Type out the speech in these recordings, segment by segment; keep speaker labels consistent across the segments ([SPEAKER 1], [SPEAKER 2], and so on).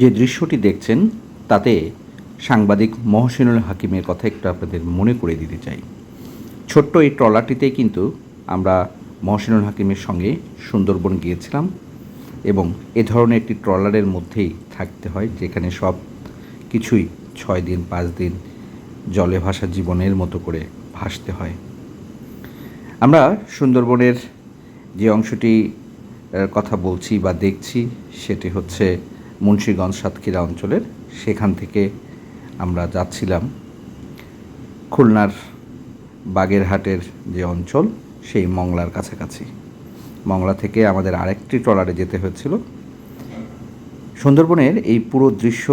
[SPEAKER 1] যে দৃশ্যটি দেখছেন, তাতে সাংবাদিক মহসিনুল হাকিমের কথা একটু আপনাদের মনে করে দিতে চাই। ছোট্ট এই ট্রলারটিতে কিন্তু আমরা মহসিনুল হাকিমের সঙ্গে সুন্দরবন গিয়েছিলাম এবং এ ধরনের একটি ট্রলারের মধ্যেই থাকতে হয়, যেখানে সব কিছুই ছয় দিন, পাঁচ দিন জলে ভাসা জীবনের মতো করে ভাসতে হয়। আমরা সুন্দরবনের যে অংশটি কথা বলছি বা দেখছি, সেটি হচ্ছে মুন্সীগঞ্জ সাতক্ষীরা অঞ্চলের, সেখান থেকে আমরা যাচ্ছিলাম খুলনার বাগেরহাটের যে অঞ্চল, সেই মংলার কাছাকাছি। মংলা থেকে আমাদের আরেকটি ট্রলারে যেতে হয়েছিল। সুন্দরবনের এই পুরো দৃশ্য,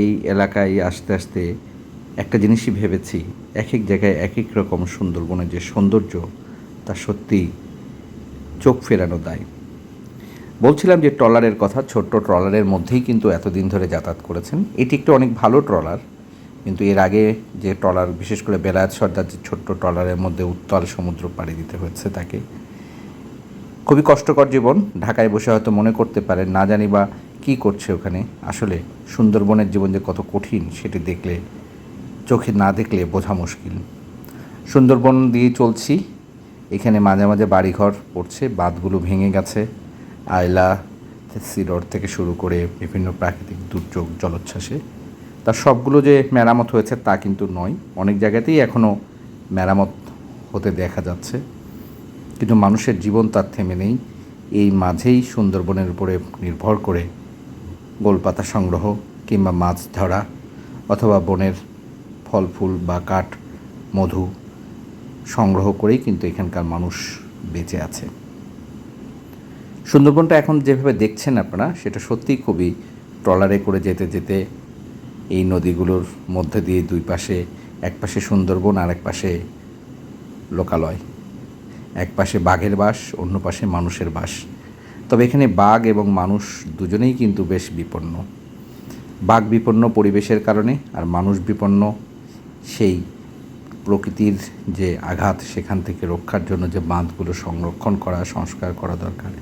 [SPEAKER 1] এই এলাকায় আস্তে আস্তে একটা জিনিসই ভেবেছি এক এক জায়গায় এক এক রকম সুন্দরবনের যে সৌন্দর্য, তা সত্যি চোখ ফেরানো দায়। বলছিলাম যে ট্রলারের কথা, ছোট্ট ট্রলারের মধ্যেই কিন্তু এতদিন ধরে যাতায়াত করেছেন। এটি একটি অনেক ভালো ট্রলার, কিন্তু এর আগে যে ট্রলার, বিশেষ করে বেলায়েত সর্দার যে ছোট্ট ট্রলারের মধ্যে উত্তাল সমুদ্র পাড়ি দিতে হয়েছে তাকে। খুবই কষ্টকর জীবন, ঢাকায় বসে হয়তো মনে করতে পারেন, না জানি বা কী করছে ওখানে। আসলে সুন্দরবনের জীবন যে কত কঠিন, সেটি দেখলে, চোখে না দেখলে বোঝা মুশকিল। সুন্দরবন দিয়ে চলছি। এখানে মাঝে মাঝে বাড়িঘর পড়ছে, বাঁধগুলো ভেঙে গেছে। আয়লা সিরর থেকে শুরু করে বিভিন্ন প্রাকৃতিক দুর্যোগ, জলোচ্ছ্বাসে। তার সবগুলো যে মেরামত হয়েছে তা কিন্তু নয়। অনেক জায়গাতেই এখনও মেরামত হতে দেখা যাচ্ছে। কিন্তু মানুষের জীবন তার থেমে নেই। এই মাঝেই সুন্দরবনের উপরে নির্ভর করে গোলপাতা সংগ্রহ কিংবা মাছ ধরা অথবা বনের ফল, ফুল বা কাঠ, মধু সংগ্রহ করেই কিন্তু এখানকার মানুষ বেঁচে আছে। সুন্দরবনটা এখন যেভাবে দেখছেন আপনারা, সেটা সত্যিই খুবই ট্রলারে করে যেতে যেতে এই নদীগুলোর মধ্যে দিয়ে দুই পাশে, এক পাশে সুন্দরবন আর এক পাশে লোকালয়। এক পাশে বাঘের বাস, অন্য পাশে মানুষের বাস। তবে এখানে বাঘ এবং মানুষ দুজনেই কিন্তু বেশ বিপন্ন। বাঘ বিপন্ন পরিবেশের কারণে আর মানুষ বিপন্ন সেই প্রকৃতির যে আঘাত, সেখান থেকে রক্ষার জন্য যে বাঁধগুলো সংরক্ষণ করা, সংস্কার করা দরকার।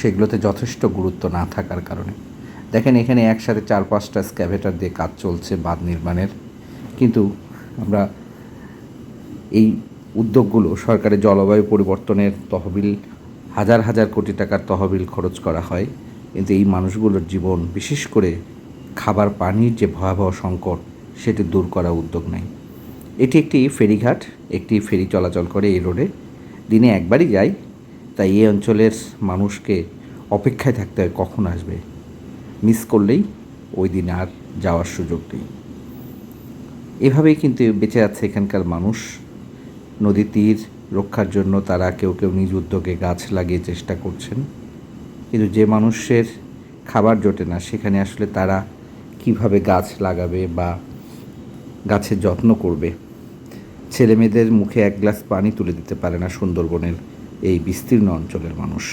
[SPEAKER 1] সেগুলোতে যথেষ্ট গুরুত্ব না থাকার কারণে। দেখেন, এখানে একসাথে চার, পাঁচটা স্ক্যাভেটার দিয়ে কাজ চলছে বাঁধ নির্মাণের। কিন্তু আমরা এই উদ্যোগগুলো সরকারের জলবায়ু পরিবর্তনের তহবিল, হাজার হাজার কোটি টাকার তহবিল খরচ করা হয়। কিন্তু এই মানুষগুলোর জীবন, বিশেষ করে খাবার পানির যে ভয়াবহ সংকট, সেটি দূর করা উদ্যোগ নেয় এটি একটি ফেরিঘাট, একটি ফেরি চলাচল করে এই রোডে। দিনে একবারই যাই তাই এই অঞ্চলের মানুষকে অপেক্ষায় থাকতে হয়, কখন আসবে? মিস করলেই ওই দিন আর যাওয়ার সুযোগ নেই। এভাবেই কিন্তু বেঁচে আছে এখানকার মানুষ। নদী তীর রক্ষার জন্য তারা কেউ কেউ নিজ উদ্যোগে গাছ লাগিয়ে চেষ্টা করছেন। কিন্তু যে মানুষের খাবার জোটে না, সেখানে আসলে তারা কীভাবে গাছ লাগাবে বা গাছের যত্ন করবে? ছেলে মেয়েদের মুখে এক গ্লাস পানি তুলে দিতে পারে না সুন্দরবনের এই বিস্তীর্ণ অঞ্চলের মানুষ।